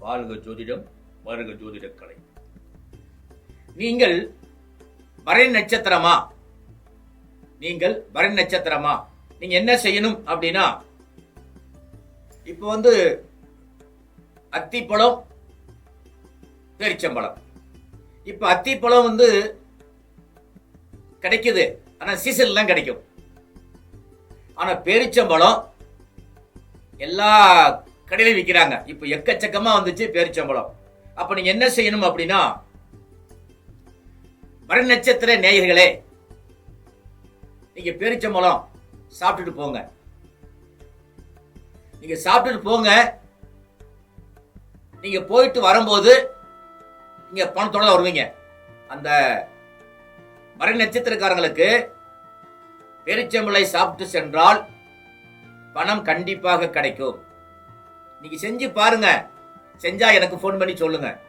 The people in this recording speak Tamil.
ஜோதிடம் வருக ஜோதிட கலை நீங்கள் வரை நட்சத்திரமா? நீங்கள் வரை நட்சத்திரமா? நீங்க என்ன செய்யணும் அப்படின்னா இப்போ வந்து அத்திப்பழம் பேரிச்சம்பழம். இப்போ அத்திப்பழம் வந்து கிடைக்குது. ஆனா சீசன்ல தான் கிடைக்கும். ஆனா பேரிச்சம்பழம் எல்லா கடையில் விற்கிறாங்க இப்போ எக்கச்சக்கமா வந்துச்சு பேரிச்சம்பளம். அப்ப நீங்க என்ன செய்யணும் அப்படின்னா வர நட்சத்திர நேயர்களே நீங்க பேரிச்சம்பளம் சாப்பிட்டுட்டு போங்க. நீங்க சாப்பிட்டுட்டு போங்க. நீங்க போயிட்டு வரும்போது நீங்க பணத்தோட தான் வருவீங்க. அந்த மர நட்சத்திரக்காரங்களுக்கு பேரிச்சம்பளை சாப்பிட்டு சென்றால் பணம் கண்டிப்பாக கிடைக்கும். நீங்க செஞ்சு பாருங்க. செஞ்சா எனக்கு ஃபோன் பண்ணி சொல்லுங்க.